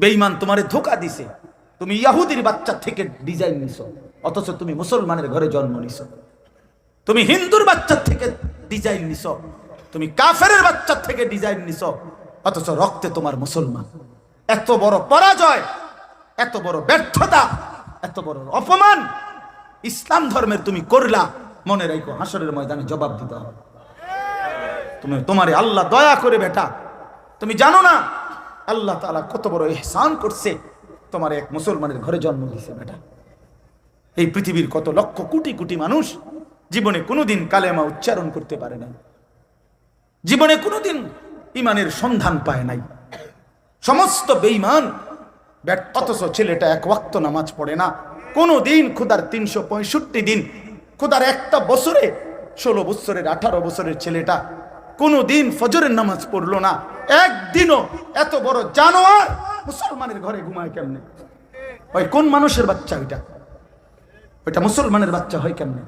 বেঈমান তোমারে ধোকা দিছে। তুমি ইয়াহুদির বাচ্চা থেকে ডিজাইন নিছো, অথচ তুমি মুসলমানের ঘরে জন্ম নিছো। তুমি হিন্দুর বাচ্চা থেকে ডিজাইন নিছো, তুমি কাফেরের বাচ্চার থেকে ডিজাইন নিছো, অথচ রক্তে তোমার মুসলমান। এত বড় পরাজয়, এত বড় ব্যর্থতা, এত বড় অপমান, ইসলাম ধর্মের তুমি করলা, মনে রাখো হাসরের ময়দানে জবাব দিতে হবে। তুমি তোমারে আল্লাহ দয়া করে বেটা, তুমি জানো না আল্লাহ তাআলা কত বড় ইহসান করছে। তোমার এক মুসলমানের ঘরে জন্ম দিয়েছে বেটা। এই পৃথিবীর কত লক্ষ কোটি কোটি মানুষ জীবনে কোনোদিন কালেমা উচ্চারণ করতে পারে নাই। জীবনে কোনোদিন ইমানের সন্ধান পায় নাই। সমস্ত ব্যর্থ। অথচ ছেলেটা এক ওয়াক্ত নামাজ পড়ে না। কোনো দিন খুদার তিনশো পঁয়ষট্টি দিন খুদার একটা বছরে ষোলো বছরের, আঠারো বছরের ছেলেটা কোনো দিন ফজরের নামাজ পড়ল না। একদিনও এত বড় জানোয়ার মুসলমানের ঘরে ঘুমায় কেমনে? ওই কোন মানুষের বাচ্চা ওইটা? ওইটা মুসলমানের বাচ্চা হয় কেমনে?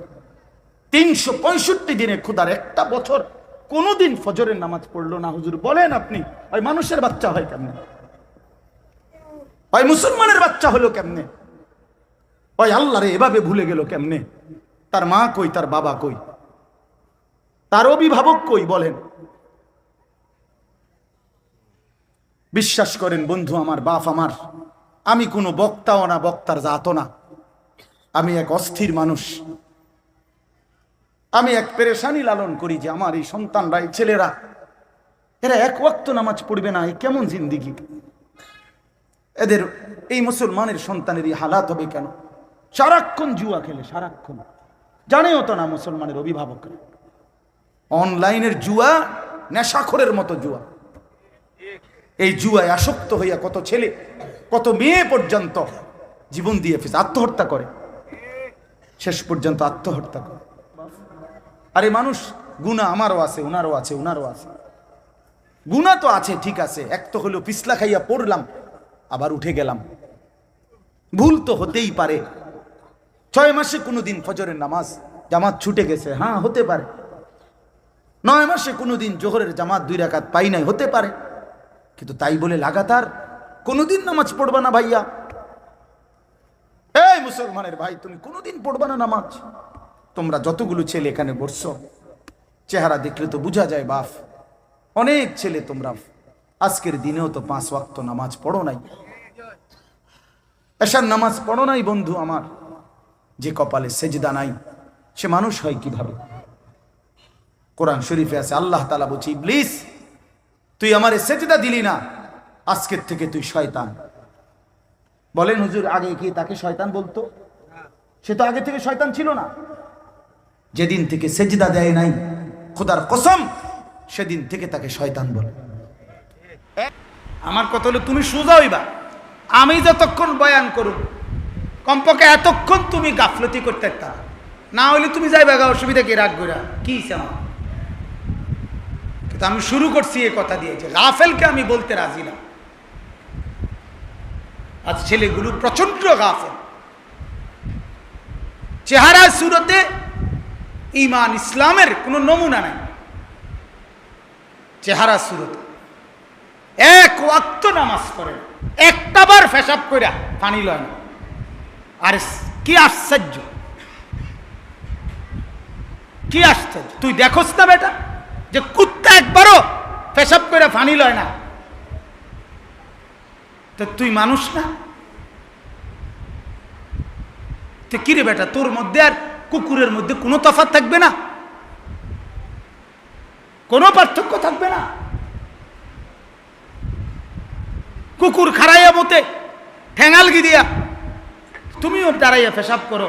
তিনশো পঁয়ষট্টি দিনে খুদার একটা বছর কোনোদিন ফজরের নামাজ পড়ল না, হুজুর বলেন আপনি। ওই মানুষের বাচ্চা হয় কেমনে? ওই মুসলমানের বাচ্চা হলো কেমনে? ওই আল্লাহরে এভাবে ভুলে গেল কেমনে? তার মা কই, তার বাবা কই? তার অভিভাবক কই বলেন? বিশ্বাস করেন, বন্ধু আমার, বাপ আমার, আমি কোনো বক্তাও না, বক্তার জাতও না। আমি এক অস্থির মানুষ। আমি এক পেরেশানি লালন করি যে আমার এই সন্তানরা, এই ছেলেরা, এরা এক ওয়াক্ত নামাজ পড়বে না, এই কেমন জিন্দিগি? এদের এই মুসলমানের সন্তানের এই হালাত হবে কেন? সারাক্ষণ জুয়া খেলে, সারাক্ষণ। জানেও তো না মুসলমানের অভিভাবকরা। অনলাইনের জুয়া, নেশাখরের মতো জুয়া। এই জুয়ায় আসক্ত হইয়া কত ছেলে, কত মেয়ে পর্যন্ত জীবন দিয়ে ফেসে, আত্মহত্যা করে। শেষ পর্যন্ত আত্মহত্যা করে। আরে মানুষ, গুণা আমারও আছে, উনারও আছে উনারও আছে। গুণা তো আছে, ঠিক আছে। এক তো হলো পিছলা খাইয়া পড়লাম, আবার উঠে গেলাম। ভুল তো হতেই পারে। ছয় মাসে কোনোদিন ফজরের নামাজ, জামাত ছুটে গেছে। হ্যাঁ হতে পারে। নয় মাসে কোনোদিন জোহরের জামাত দুই রাকাত পাই নাই, হতে পারে। কিন্তু তাই বলে লাগাতার, কোনোদিন নামাজ পড়বা না ভাইয়া। এই মুসলমানের ভাই, তুমি কোনোদিন পড়বা না নামাজ। তোমরা যতগুলো ছেলে এখানে বসছো, চেহারা দেখলে তো বোঝা যায় বাফ অনেক ছেলে তোমরা। আজকের দিনেও তো পাঁচ ওয়াক্ত নামাজ পড়ো নাই। এসার নামাজ পড়ো নাই বন্ধু আমার। যে কপালে সেজদা নাই, সে মানুষ হয় কীভাবে? কোরআন শরীফে আছে, আল্লাহ তালা বলছি, ইবলিস, তুই আমারে সেজদা দিলি না, আজকের থেকে তুই শয়তান। বলেন, হুজুর, আগে কি তাকে শয়তান বলতো? সে তো আগে থেকে শয়তান ছিল না। যেদিন থেকে সেজদা দেয় নাই, খোদার কসম, সেদিন থেকে তাকে শয়তান বলে। আমার কথা হলো, তুমি সোজা হইবা। আমি যতক্ষণ বয়ান করুন কমপক্ষে এতক্ষণ তুমি গাফলতি করতে না। হইলে তুমি যাইবা অসুবিধা কি? রাগ কইরা। কি আমার? কিন্তু আমি শুরু করছি এ কথা দিয়ে যে গাফেলকে আমি বলতে রাজি না। আজ ছেলেগুলো প্রচণ্ড গাফেল। চেহারা সুরতে ইমান ইসলামের কোনো নমুনা নাই। চেহারা সুরতে। এক ওয়াক্ত নামাজ পড়ে না। একটা বার ফেসাব কইরা পানি লয় না। আর কি আশ্চর্য। কি আশ্চর্য। তুই দেখোস না বেটা? যে কুত্তা একবারও পেশাব করে ফানি লয় না। তো তুই মানুষ না? তো কিরে বেটা, তোর মধ্যে আর কুকুরের মধ্যে কোনো তফাৎ থাকবে না? কোনো পার্থক্য থাকবে না? কুকুর খাড়াইয়া মতে ঠেঙালগি দিয়া তুমিও দাঁড়াইয়া পেশাব করো।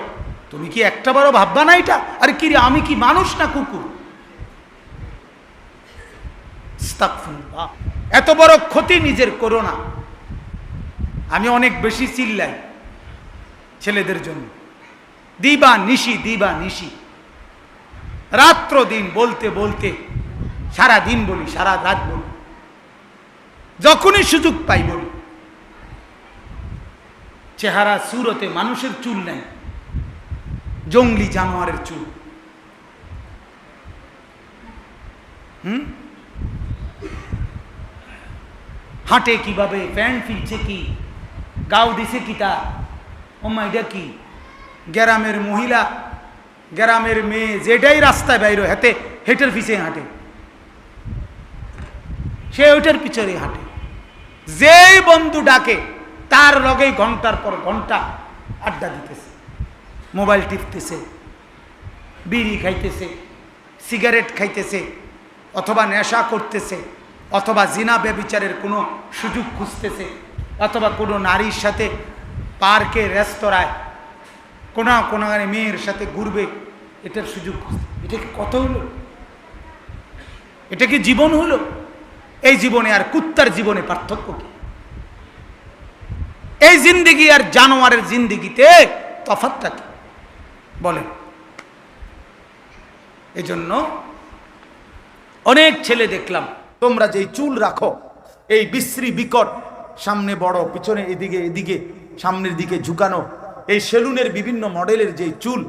তুমি কি একটা বারও ভাববা না এটা? আরে কি রে, আমি কি মানুষ না কুকুর? এত বড় ক্ষতি নিজের করো না। আমি অনেক বেশি চিল্লাই ছেলেদের জন্য। দিবা নিশি দিবা নিশি। রাত্র দিন বলতে বলতে, সারা দিন বলি, সারা রাত বলি। যখনই সুযোগ পাই বলি। চেহারা সুরতে মানুষের চুল নেই। জঙ্গলি জানোয়ারের চুল। হুম? হাঁটে কীভাবে প্যান্ট ফিরছে কি, গাও দিছে কিতা ওমা এটা কি, গ্রামের মহিলা, গ্রামের মেয়ে যেটাই রাস্তায় বাইরে হাতে হেঁটের পিছিয়ে হাঁটে। সে ওইটার পিছনে হাঁটে। যেই বন্ধু ডাকে, তার লগেই ঘণ্টার পর ঘণ্টা আড্ডা দিতেছে, মোবাইল টিপতেছে, বিড়ি খাইতেছে, সিগারেট খাইতেছে, অথবা নেশা করতেছে। অথবা জিনা ব্যবিচারের কোনো সুযোগ খুঁজতেছে, অথবা কোনো নারীর সাথে পার্কে, রেস্তোরাঁয়, কোনো কোনো মেয়ের সাথে ঘুরবে, এটার সুযোগ খুঁজতে এটা কি কত হলো? এটা কি জীবন হলো? এই জীবনে আর কুত্তার জীবনে পার্থক্য কি? এই জিন্দিগি আর জানোয়ারের জিন্দিগিতে তফাতটা কি? বলেন। এই জন্য অনেক ছেলে দেখলাম তোমরা যেই চুল রাখো, এই বিশ্রী বিকট, সামনে বড়, পিছনে এদিকে এদিকে, সামনের দিকে ঝুকানো, এই সেলুনের বিভিন্ন মডেলের যেই চুল,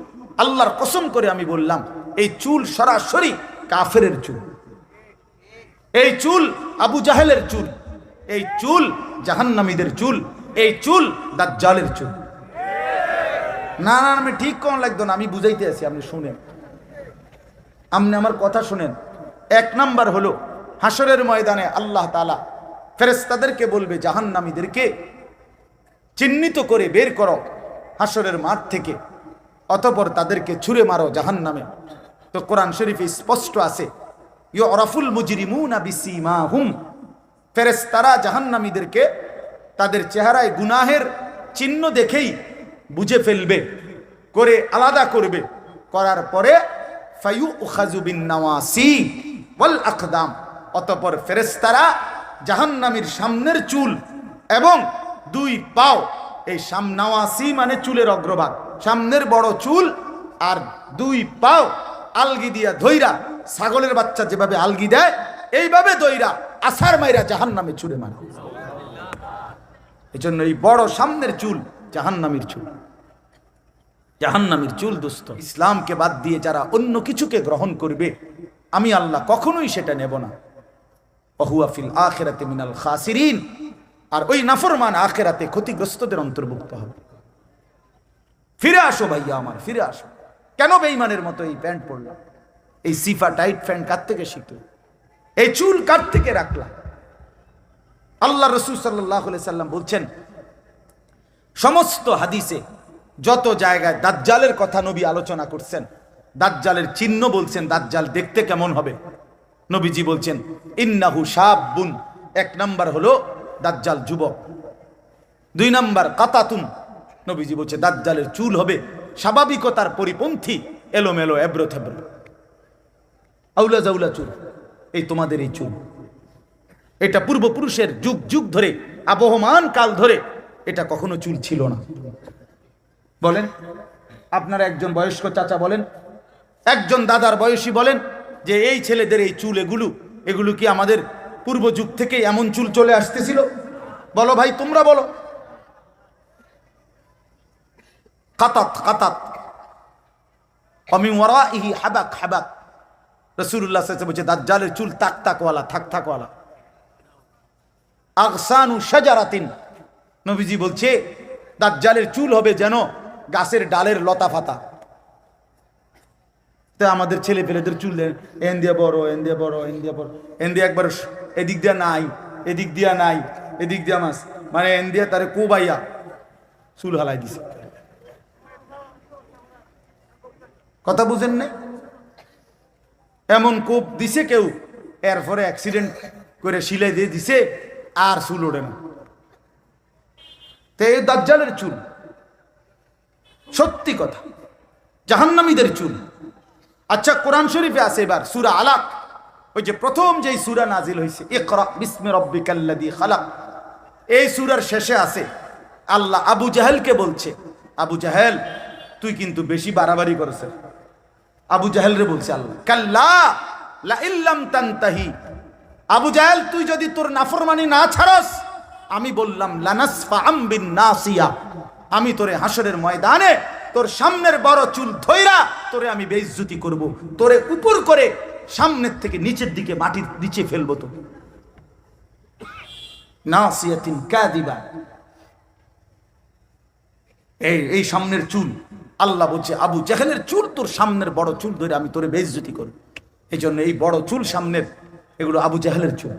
আল্লাহর কসম করে আমি বললাম, এই চুল সরাসরি কাফেরের চুল। এই চুল আবু জাহেলের চুল, এই চুল জাহান্নামীদের চুল, এই চুল দাজ্জালের চুল। না না আমি ঠিক কোন লাগতো না, আমি বুঝাইতে আছি, আপনি শুনেন। আপনি আমার কথা শুনেন। এক নাম্বার হলো হাসরের ময়দানে আল্লাহ তালা ফেরেস্তাদেরকে বলবে, জাহান্নামীদেরকে চিহ্নিত করে বের করো হাসরের মাঠ থেকে, অতপর তাদেরকে ছুঁড়ে মারো জাহান্নামে। তো কোরআন শরীফে স্পষ্ট আছে ইউ অরাফুল মুজরিমুনা বিসিমা হুম ফেরেস্তারা জাহান্নামীদেরকে তাদের চেহারায় গুনাহের চিহ্ন দেখেই বুঝে ফেলবে, করে আলাদা করবে। করার পরে ফায়ু উখাজু বিন নাওয়াসি ওয়াল আকদাম। অতঃপর ফেরেশতারা জাহান্নামীর সামনের চুল এবং দুই পাও এই সামনাওয়াসি মানে চুলের অগ্রভাগ সামনের বড় চুল আর দুই পাও আলগি দিয়া ধইরা ছাগলের বাচ্চা যেভাবে আলগি দেয় এইভাবে দইরা আসার মাইরা জাহান্নামে চুলে মারে। এই জন্য এই বড় সামনের চুল জাহান্নামীর চুল। জাহান্নামীর চুল দুস্থ। ইসলামকে বাদ দিয়ে যারা অন্য কিছুকে গ্রহণ করবে আমি আল্লাহ কখনোই সেটা নেব না। আখেরাতে মিনাল খাসিরিন। আর ওই নাফরমান আখেরাতে ক্ষতিগ্রস্তদের অন্তর্ভুক্ত হবে। ফিরে আসো ভাইয়া আমার, ফিরে আসো। কেন বেইমানের মতো এই প্যান্ট এই সিফা টাইট প্যান্ট কার থেকে শিখল? এই চুল কার থেকে রাখলাম? আল্লাহ রসুল সাল্লাহ সাল্লাম বলছেন, সমস্ত হাদিসে যত জায়গায় দাজ্জালের কথা নবী আলোচনা করছেন, দাজ্জালের চিহ্ন বলছেন, দাজ্জাল দেখতে কেমন হবে? নবীজি বলছেন, ইন্নাহু সাবুন এক নাম্বার হলো দাজ্জাল যুবক। দুই নাম্বার, কাতাতুন। নবীজি বলছে, দাজ্জালের চুল হবে স্বাভাবিকতার পরিপন্থী, এলোমেলো এব্রো থেব্রো আউলা জাউলা চুল, এই তোমাদের এই চুল। এটা পূর্বপুরুষের যুগ যুগ ধরে, আবহমান কাল ধরে, এটা কখনো চুল ছিল না। বলেন, আপনারা একজন বয়স্ক চাচা বলেন, একজন দাদার বয়সী বলেন যে এই ছেলেদের এই চুল এগুলো এগুলো কি আমাদের পূর্ব যুগ থেকে এমন চুল চলে আসতেছিল? বলো ভাই, তোমরা বলো। কাতাত কাতাত। অমি ওরা ইহি হাবাক হাবাক রসুল্লাহ বলছে, দাজ্জালের চুল তাক, তাকওয়ালা, থাক, থাকওয়ালা। আগসানু সাজারাতিন নবীজি বলছে, দাজ্জালের চুল হবে যেন গাছের ডালের লতা ফাতা তো আমাদের ছেলে পেলেদের চুল এন দিয়ে বড়, এন দিয়ে বড়, এন দিয়ে বড়। এন দিয়ে একবার এদিক দিয়া নাই, এদিক দিয়া নাই, এদিক দিয়া মাস মানে এন দিয়ে তারে কোবাইয়া চুল হালাই দিছে। কথা বুঝেন না এমন কোপ দিছে কেউ, এরপরে অ্যাক্সিডেন্ট করে সিলাই দিয়ে দিছে, আর চুল ওঠে না। তো এই দাজ্জালের চুল, সত্যি কথা, জাহান্নামীদের চুল। আচ্ছা কোরআন শরীফে আছে এবার, সুরা আলাক। ওই যে প্রথম যেই সুরা নাজিল হয়েছে খালাক। এই সুরার শেষে আছে, আল্লাহ আবু জাহেলকে বলছে, আবু জাহেল, তুই কিন্তু বেশি বাড়াবাড়ি করেছে আবু জাহেল রে বলছে আল্লাহ, কাল্লা লা ইল্লাম আবু জাহেল, তুই যদি তোর নাফরমানি না ছাড়স, আমি বললাম, লানাসফা আমি তোরে হাসরের ময়দানে তোর সামনের বড় চুল ধইরা তোরে আমি বেইজ্জতি করব। তোরে উপর করে সামনের থেকে নিচের দিকে মাটির নিচে ফেলব তো নাসিয়াতিন কাদিবা এই এই সামনের চুল, আল্লাহ বলছে, আবু জাহেলের চুল, তোর সামনের বড় চুল ধরে আমি তোরে বেইজ্জতি করব। এই জন্য এই বড় চুল সামনের, এগুলো আবু জাহেলের চুল।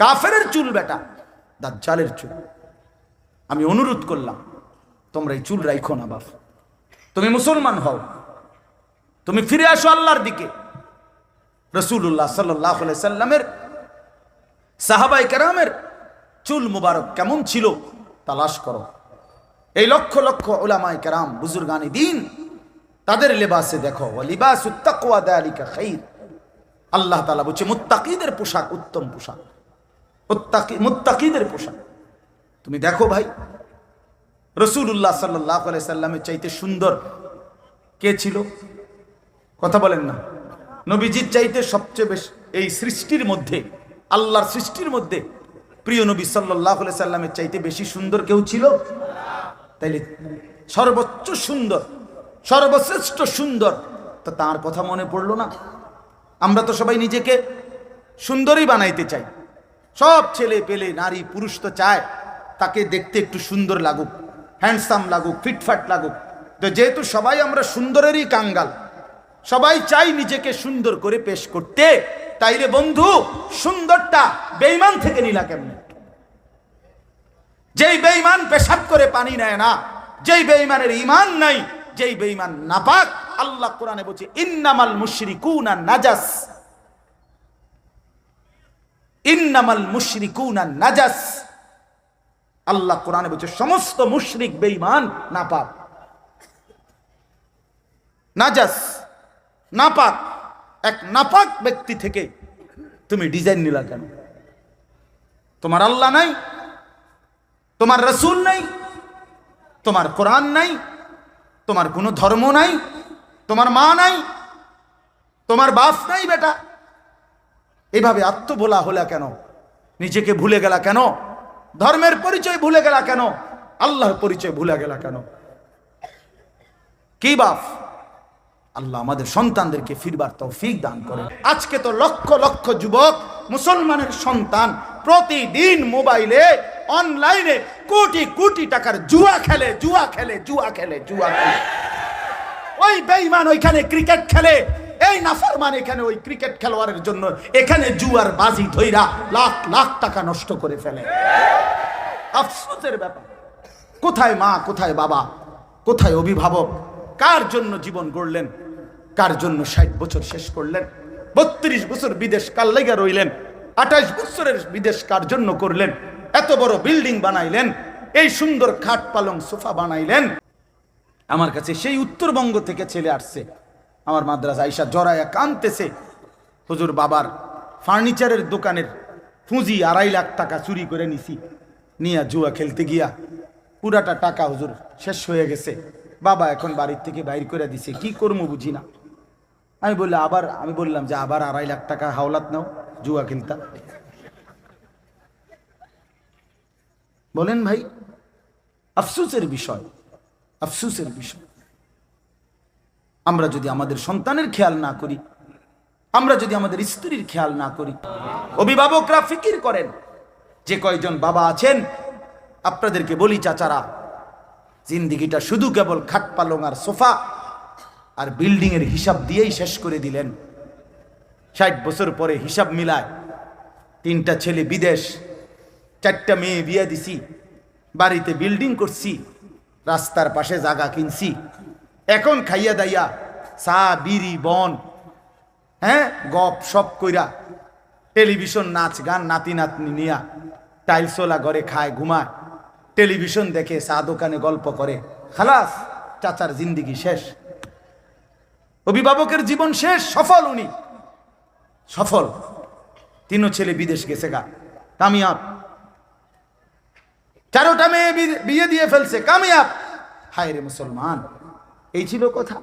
কাফেরের চুল বেটা, দাজ্জালের চুল। আমি অনুরোধ করলাম তোমরা এই চুল রাইখো না, বাপ। তুমি মুসলমান হও। তুমি ফিরে আসো আল্লাহর দিকে। রসুল্লাহ সাল্লাহ সাল্লামের সাহাবাই কেরামের চুল মুবারক কেমন ছিল, তালাশ করো। এই লক্ষ লক্ষ ওলামাই কেরাম, বুজুর্গানি দিন, তাদের লেবাসে দেখো লিবাস আল্লাহ তালা বলছে, মুত্তাকিদের পোশাক উত্তম পোশাক। মুত্তাকি, মুত্তাকিদের পোশাক। তুমি দেখো ভাই রসুল্লাহ সাল্লাহ সাল্লামের চাইতে সুন্দর কে ছিল? কথা বলেন না। নবীজির চাইতে সবচেয়ে বেশ এই সৃষ্টির মধ্যে, আল্লাহর সৃষ্টির মধ্যে প্রিয় নবী সাল্লাহ সাল্লামের চাইতে বেশি সুন্দর কেউ ছিল? তাইলে সর্বোচ্চ সুন্দর, সর্বশ্রেষ্ঠ সুন্দর তো তার কথা মনে পড়ল না। আমরা তো সবাই নিজেকে সুন্দরই বানাইতে চাই। সব ছেলে পেলে নারী পুরুষ তো চায়, তাকে দেখতে একটু সুন্দর লাগুক। হ্যান্ডসাম লাগুক ফিটফাট লাগুক। তো যেহেতু সবাই আমরা সুন্দরেরই কাঙ্গাল, সবাই চাই নিজেকে সুন্দর করে পেশ করতে। তাইলে বন্ধু, সুন্দরটা বেইমান থেকে নিলা কেমনে? যেই বেইমান পেশাব করে পানি নেয় না, যেই বেইমানের ইমান নাই, যেই বেইমান নাপাক, আল্লাহ কোরআনে বলছে, ইন্নামাল মুশরিকুনা নাজাস। ইন্নামাল মুশরিকুনা নাজাস। আল্লাহ কোরআনে বলছে, সমস্ত মুশরিক বেইমান নাপাক। নাজাস, নাপাক। এক নাপাক ব্যক্তি থেকে তুমি ডিজাইন নিলা কেন? তোমার আল্লাহ নাই, তোমার রসুল নাই, তোমার কোরআন নাই, তোমার কোনো ধর্ম নাই, তোমার মা নাই, তোমার বাপ নাই বেটা। এভাবে আত্মবোলা হলা কেন? নিজেকে ভুলে গেলা কেন? ধর্মের পরিচয় ভুলে গেলা কেন? আল্লাহর পরিচয় ভুলে গেলা কেন? কি বাপ? আল্লাহ আমাদের সন্তানদেরকে ফিরবার তৌফিক দান করে আজকে তো লক্ষ লক্ষ যুবক, মুসলমানের সন্তান প্রতিদিন মোবাইলে, অনলাইনে কোটি কোটি টাকার জুয়া খেলে জুয়া খেলে জুয়া খেলে জুয়া খেলে। ওই বেঈমান ওইখানে ক্রিকেট খেলে, এই নাফার নাফরমান এখানে ওই ক্রিকেট খেলোয়াড়ের জন্য এখানে জুয়ার বাজি ধইরা লাখ লাখ টাকা নষ্ট করে ফেলে। আফসোসের ব্যাপার। কোথায় মা, কোথায় বাবা, কোথায় অভিভাবক? কার জন্য জীবন গড়লেন? কার জন্য ষাট বছর শেষ করলেন? বত্রিশ বছর বিদেশ কার লেগে রইলেন? আঠাশ বছরের বিদেশ কার জন্য করলেন? এত বড় বিল্ডিং বানাইলেন? এই সুন্দর খাট পালং সোফা বানাইলেন? আমার কাছে সেই উত্তরবঙ্গ থেকে ছেলে আসছে। আমার মাদ্রাসা আইসা জড়াইয়া কানতেছে হুজুর, বাবার ফার্নিচারের দোকানের পুঁজি আড়াই লাখ টাকা চুরি করে নিছি। নিয়া জুয়া খেলতে গিয়া। পুরাটা টাকা হুজুর শেষ হয়ে গেছে। বাবা এখন বাড়ির থেকে বাইর করে দিছে। কি করব বুঝি না। আমি বললাম, আবার, আমি বললাম যে আবার আড়াই লাখ টাকা হাওলাত নাও, জুয়া খেলতা। বলেন ভাই, আফসুসের বিষয় আফসুসের বিষয়। আমরা যদি আমাদের সন্তানের খেয়াল না করি, আমরা যদি আমাদের স্ত্রীর খেয়াল না করি, অভিভাবকরা ফিকির করেন। যে কয়জন বাবা আছেন, আপনাদেরকে বলি চাচারা, জিন্দিগিটা শুধু কেবল খাট পালং আর সোফা আর বিল্ডিং এর হিসাব দিয়েই শেষ করে দিলেন। ষাট বছর পরে হিসাব মিলায়, তিনটা ছেলে বিদেশ, চারটা মেয়ে বিয়ে দিছি, বাড়িতে বিল্ডিং করছি, রাস্তার পাশে জাগা কিনছি, এখন খাইয়া দাইয়া চা, বিড়ি, বন হ্যাঁ গপ সপ কইরা, টেলিভিশন, নাচ, গান নাতি নাতনি নিয়া টাইলসোলা ঘরে খায়, ঘুমায়। টেলিভিশন দেখে, চা দোকানে গল্প করে। খালাস, চাচার জিন্দিগি শেষ। অভিভাবকের জীবন শেষ, সফল উনি। সফল। তিনও ছেলে বিদেশ গেছে গা। কামিয়াব। চারোটা মেয়ে বিয়ে দিয়ে ফেলছে। কামিয়াব। হায় রে মুসলমান। এই ছিল কথা।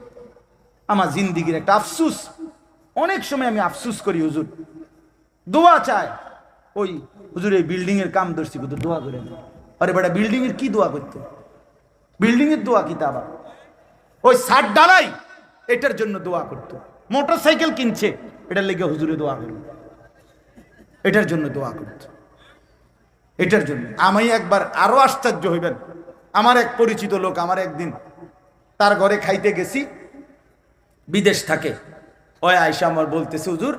আমার জিন্দিগির একটা আফসুস। অনেক সময় আমি আফসুস করি, হুজুর। দোয়া চায় ওই হুজুর, এই বিল্ডিং এর কাম ধরছি হুজুর দোয়া করে আরে বেটা বিল্ডিং এর কি দোয়া করতে? বিল্ডিং এর দোয়া কি আবার? ওই সার ডালাই এটার জন্য দোয়া করতো। মোটর সাইকেল কিনছে, এটার লেগে হুজুরে দোয়া করল। এটার জন্য দোয়া করতো। এটার জন্য। আমি একবার আরও আশ্চর্য হইবেন। আমার এক পরিচিত লোক আমার একদিন তার ঘরে খাইতে গেছি, বিদেশ থাকে। ওই আয়সা আমার বলতেছে, হুজুর,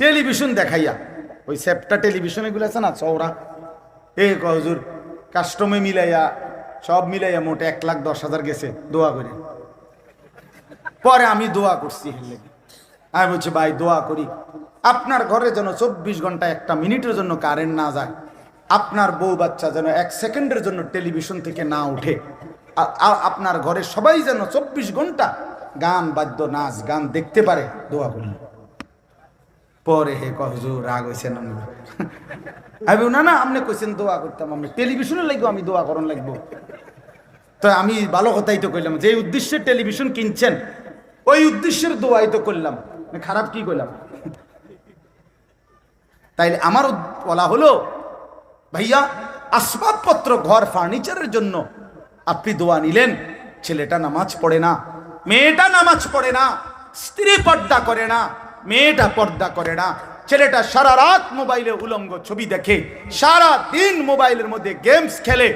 টেলিভিশন দেখাইয়া ওই সেপটা টেলিভিশন এগুলো আছে না, চওড়া? এ হুজুর কাস্টমে মিলাইয়া, সব মিলাইয়া মোটে এক লাখ দশ হাজার গেছে, দোয়া করে পরে আমি দোয়া করছি লেগে। আমি বলছি, ভাই, দোয়া করি। আপনার ঘরে যেন চব্বিশ ঘণ্টা একটা মিনিটের জন্য কারেন্ট না যায়, আপনার বউ বাচ্চা যেন এক সেকেন্ডের জন্য টেলিভিশন থেকে না উঠে আপনার ঘরে সবাই যেন চব্বিশ ঘণ্টা গান, বাদ্য, নাচ, গান দেখতে পারে, দোয়া করি। পরে হে কহজুর রাগ হয়েছে না আমি না না আপনি কইছেন দোয়া করতাম আমি। টেলিভিশনে লাগবো আমি দোয়া করন লাগবো। তো আমি ভালো কথাই তো কইলাম, যে উদ্দেশ্যে টেলিভিশন কিনছেন, ওই উদ্দেশ্যের দোয়াই তো করলাম। না খারাপ কি করলাম তাইলে আমার বলা হলো, ভাইয়া, আসবাবপত্র, ঘর, ফার্নিচারের জন্য আপনি দোয়া নিলেন। ছেলেটা নামাজ পড়ে না, মেয়েটা নামাজ পড়ে না, স্ত্রী পর্দা করে না মেয়েটা পর্দা করে না। ছেলেটা সারা রাত মোবাইলে উলঙ্গ ছবি দেখে, সারা দিন মোবাইলের মধ্যে গেমস খেলে।